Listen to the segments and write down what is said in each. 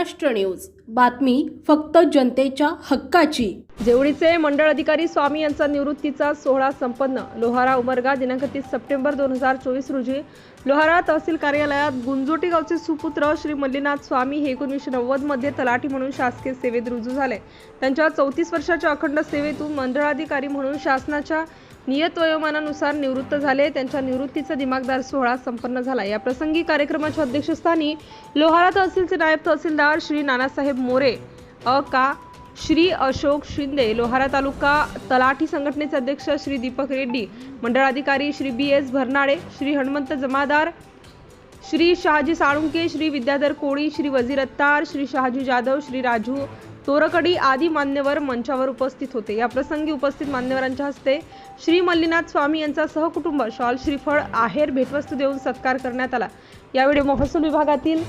Maharashtra news. बातमी फक्त जनतेच्या हक्काची. जेवढीचे मंडळ अधिकारी स्वामी यांचा निवृत्तीचा सोहळा संपन्न. लोहारा उमरगा दिनांक तीस सप्टेंबर दोन हजार चोवीस रोजी लोहारा तहसील कार्यालयात गुंजोटी गावचे सुपुत्र श्री मल्लीनाथ स्वामी हे एकोणीसशे नव्वदमध्ये तलाठी म्हणून शासकीय सेवेत रुजू झाले. त्यांच्या चौतीस वर्षाच्या अखंड सेवेतून मंडळाधिकारी म्हणून शासनाच्या नियत वयोमानानुसार निवृत्त झाले. त्यांच्या निवृत्तीचा दिमागदार सोहळा संपन्न झाला. या प्रसंगी कार्यक्रमाच्या अध्यक्षस्थानी लोहारा तहसीलचे नायब तहसीलदार श्री नानासाहेब मोरे अ. का. श्री अशोक शिंदे लोहारा तालुका तलाठी संघटनेचे अध्यक्ष श्री दीपक रेड्डी मंडळाधिकारी श्री बी एस भरनाळे श्री हनुमंत जमादार श्री शहाजी साळुंके श्री विद्याधर कोळी श्री वजीर अत्तार श्री शहाजी जाधव श्री राजू तोरकडी आदी मान्यवर मंचावर उपस्थित होते. या प्रसंगी उपस्थित मान्यवरांच्या हस्ते श्री मल्लीनाथ स्वामी यांचा सहकुटुंब शॉल श्रीफळ आहेर भेटवस्तू देऊन सत्कार करण्यात आला. यावेळी महसूल विभागातील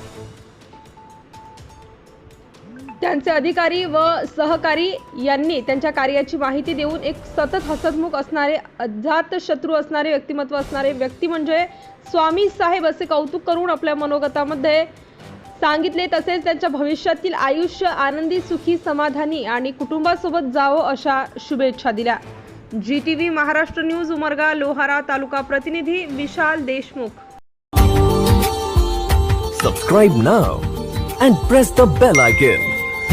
त्यांचे अधिकारी व सहकारी यांनी त्यांच्या कार्याची माहिती देऊन एक सतत हसतमुख असणारे अजात शत्रू असणारे व्यक्तिमत्व असणारे व्यक्ती म्हणजे स्वामी साहेब असे कौतुक करून आपल्या मनोगतामध्ये सांगितले तसेच त्यांच्या भविष्यातील आयुष्य आनंदी सुखी समाधानी आणि कुटुंबासोबत जावं अशा शुभेच्छा दिल्या G T V Maharashtra news Umarga Lohara taluka प्रतिनिधी Vishal Deshmukh Subscribe now and press the bell icon.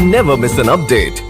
Never miss an update.